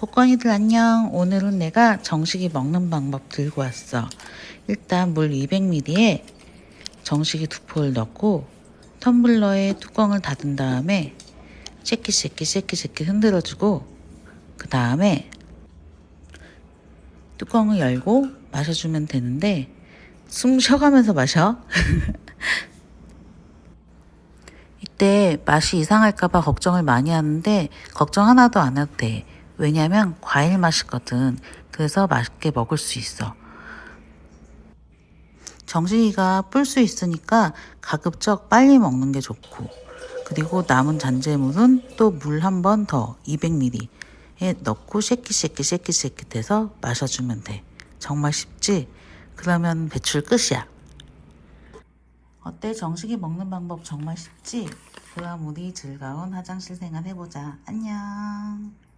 복권이들 안녕. 오늘은 내가 정식이 먹는 방법 들고 왔어. 일단 물 200ml에 정식이 두 포를 넣고 텀블러에 뚜껑을 닫은 다음에 쉐키 쉐키 쉐키 쉐키 흔들어주고 그 다음에 뚜껑을 열고 마셔주면 되는데 숨 쉬어가면서 마셔. 이때 맛이 이상할까봐 걱정을 많이 하는데 걱정 하나도 안 해도 돼. 왜냐면 과일 맛이거든. 그래서 맛있게 먹을 수 있어. 정식이가 뿔 수 있으니까 가급적 빨리 먹는 게 좋고 그리고 남은 잔재물은 또 물 한 번 더 200ml에 넣고 쉐키 돼서 마셔주면 돼. 정말 쉽지? 그러면 배출 끝이야. 어때? 정식이 먹는 방법 정말 쉽지? 그럼 우리 즐거운 화장실 생활 해보자. 안녕.